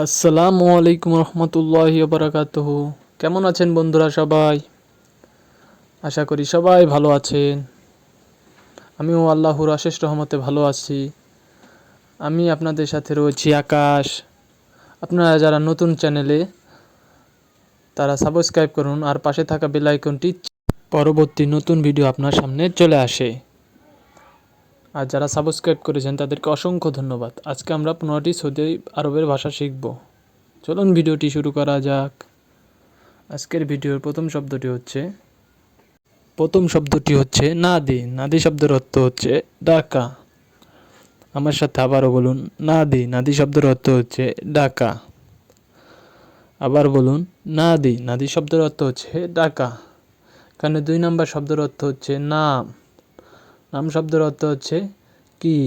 আসসালামু আলাইকুম রহমতুল্লাহি বারাকাতুহ কেমন আছেন বন্ধুরা সবাই? আশা করি সবাই ভালো আছেন। আমিও আল্লাহর অশেষ রহমতে ভালো আছি। আমি আপনাদের সাথে রয়েছি আকাশ। আপনারা যারা নতুন চ্যানেলে, তারা সাবস্ক্রাইব করুন আর পাশে থাকা বেল আইকনটি পরবর্তী নতুন ভিডিও আপনার সামনে চলে আসে। আর যারা সাবস্ক্রাইব করেছেন, তাদেরকে অসংখ্য ধন্যবাদ। আজকে আমরা পনেরোটি সৌদি আরবের ভাষা শিখব। চলুন ভিডিওটি শুরু করা যাক। আজকের ভিডিওর প্রথম শব্দটি হচ্ছে, প্রথম শব্দটি হচ্ছে নাদি। নাদি শব্দের অর্থ হচ্ছে ডাকা। আমার সাথে আবারও বলুন, নাদি। নাদি শব্দের অর্থ হচ্ছে ডাকা। আবার বলুন, নাদি। নাদি শব্দের অর্থ হচ্ছে ডাকা। এখানে দুই নম্বর শব্দের অর্থ হচ্ছে নাম। নাম শব্দের অর্থ হচ্ছে কি?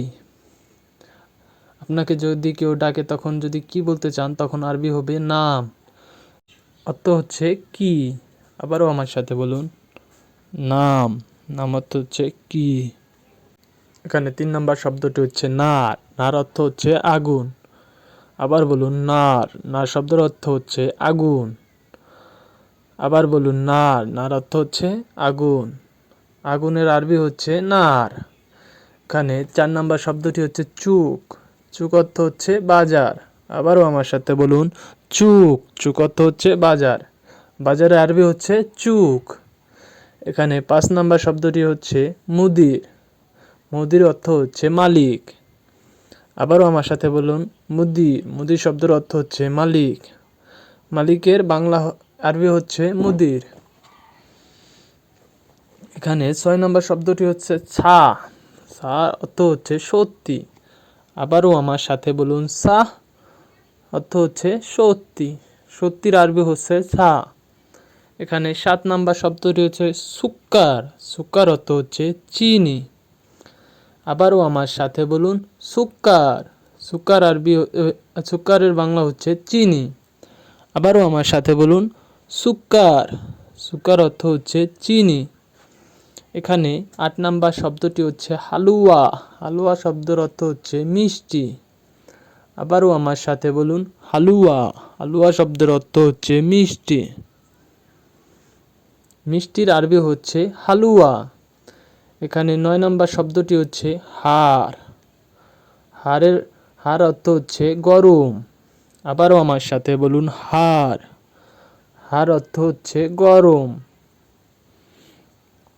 আপনাকে যদি কেউ ডাকে, তখন যদি কি বলতে চান, তখন আরবি হবে নাম। অর্থ হচ্ছে কি? আবারও আমার সাথে বলুন। নাম। নাম অর্থ হচ্ছে কি? এখানে তিন নম্বর শব্দটি হচ্ছে নার। নার অর্থ হচ্ছে আগুন। আবার বলুন নার। নার শব্দের অর্থ হচ্ছে আগুন। আবার বলুন নার। নার অর্থ হচ্ছে আগুন। আগুনের আরবি হচ্ছে নার। এখানে চার নাম্বার শব্দটি হচ্ছে চুক। চুক অর্থ হচ্ছে বাজার। আবারও আমার সাথে বলুন, চুক। চুক অর্থ হচ্ছে বাজার। বাজারে আরবি হচ্ছে চুক। এখানে পাঁচ নাম্বার শব্দটি হচ্ছে মুদির। মুদির অর্থ হচ্ছে মালিক। আবারও আমার সাথে বলুন, মুদির। মুদির শব্দের অর্থ হচ্ছে মালিক। মালিকের বাংলা আরবি হচ্ছে মুদির। এখানে ছয় নম্বর শব্দটি হচ্ছে ছা। সা অর্থ হচ্ছে সত্যি। আবারও আমার সাথে বলুন সা অর্থ হচ্ছে সত্যি। সত্যির আরবি হচ্ছে ছা। এখানে সাত নাম্বার শব্দটি হচ্ছে সুক্কার। সুক্কার অর্থ হচ্ছে চিনি। আবারও আমার সাথে বলুন, সুক্কার। সুক্কার আরবি সুক্কারের বাংলা হচ্ছে চিনি। আবারও আমার সাথে বলুন, সুক্কার। সুক্কার অর্থ হচ্ছে চিনি। এখানে আট নাম্বার শব্দটি হচ্ছে হালুয়া। হালুয়া শব্দের অর্থ হচ্ছে মিষ্টি। আবারও আমার সাথে বলুন, হালুয়া। হালুয়া শব্দের অর্থ হচ্ছে মিষ্টি। মিষ্টির আরবি হচ্ছে হালুয়া। এখানে নয় নম্বর শব্দটি হচ্ছে হার হারের হার অর্থ হচ্ছে গরম। আবারও আমার সাথে বলুন হার হার অর্থ হচ্ছে গরম।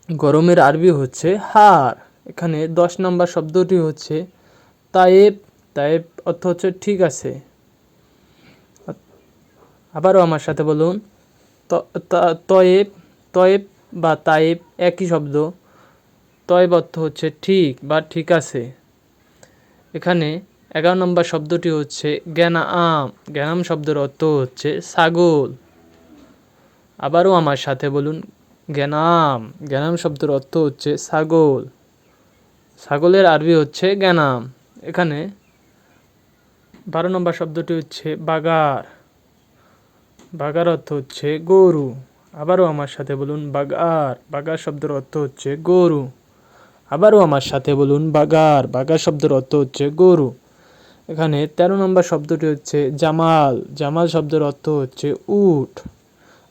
গরমের আরবি হচ্ছে হার। এখানে দশ নম্বর শব্দটি হচ্ছে তায়েব। তায়েব অর্থ হচ্ছে ঠিক আছে। আবারও আমার সাথে বলুন তয়েব তয়েব বা তায়েব একই শব্দ। তয়েব অর্থ হচ্ছে ঠিক বা ঠিক আছে। এখানে এগারো নম্বর শব্দটি হচ্ছে জ্ঞানা আম জ্ঞানাম শব্দের অর্থ হচ্ছে ছাগল। আবারও আমার সাথে বলুন জ্ঞানাম। গ্যানাম শব্দের অর্থ হচ্ছে ছাগল। ছাগলের আরবি হচ্ছে গ্যানাম এখানে বারো নম্বর শব্দটি হচ্ছে বাগার। বাগার অর্থ হচ্ছে গরু। আবারও আমার সাথে বলুন বাগার। বাগার শব্দের অর্থ হচ্ছে গরু। আবারও আমার সাথে বলুন বাগার। বাগার শব্দের অর্থ হচ্ছে গরু। এখানে ১৩ নম্বর শব্দটি হচ্ছে জামাল। জামাল শব্দের অর্থ হচ্ছে উট।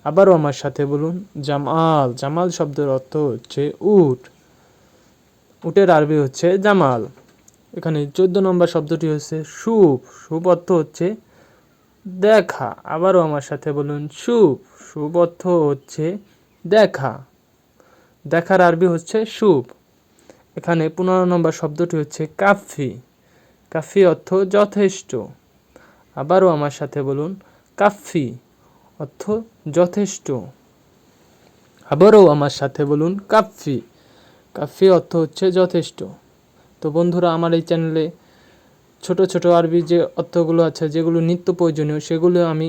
আবারও আমার সাথে বলুন, জামাল জামাল শব্দের অর্থ হচ্ছে উট। উটের আরবি হচ্ছে জামাল। এখানে চোদ্দ নম্বর শব্দটি হচ্ছে সুপ। শুভ অর্থ হচ্ছে দেখা। আবারও আমার সাথে বলুন শুভ শুভ অর্থ হচ্ছে দেখা। দেখার আরবি হচ্ছে সুপ। এখানে পনেরো নম্বর শব্দটি হচ্ছে কাফি। কাফি অর্থ যথেষ্ট। আবারও আমার সাথে বলুন, কাফি। অর্থ যথেষ্ট। আবারও আমার সাথে বলুন কাফি কাফি অর্থ হচ্ছে যথেষ্ট। তো বন্ধুরা, আমার এই চ্যানেলে ছোট ছোট আরবি যে অর্থগুলো আছে, যেগুলো নিত্য প্রয়োজনীয়, সেগুলো আমি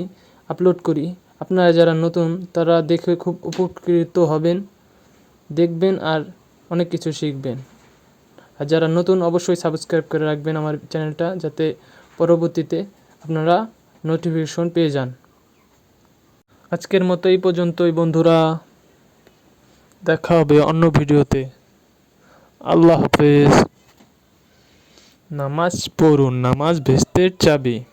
আপলোড করি। আপনারা যারা নতুন, তারা দেখে খুব উপকৃত হবেন, দেখবেন আর অনেক কিছু শিখবেন। আর যারা নতুন, অবশ্যই সাবস্ক্রাইব করে রাখবেন আমার চ্যানেলটা, যাতে পরবর্তীতে আপনারা নোটিফিকেশন পেয়ে যান। আজকের মতো এই পর্যন্তই, বন্ধুরা। দেখা হবে অন্য ভিডিওতে। আল্লাহ হাফেজ। নামাজ পড়ুন, নামাজ ভেস্তের চাবি।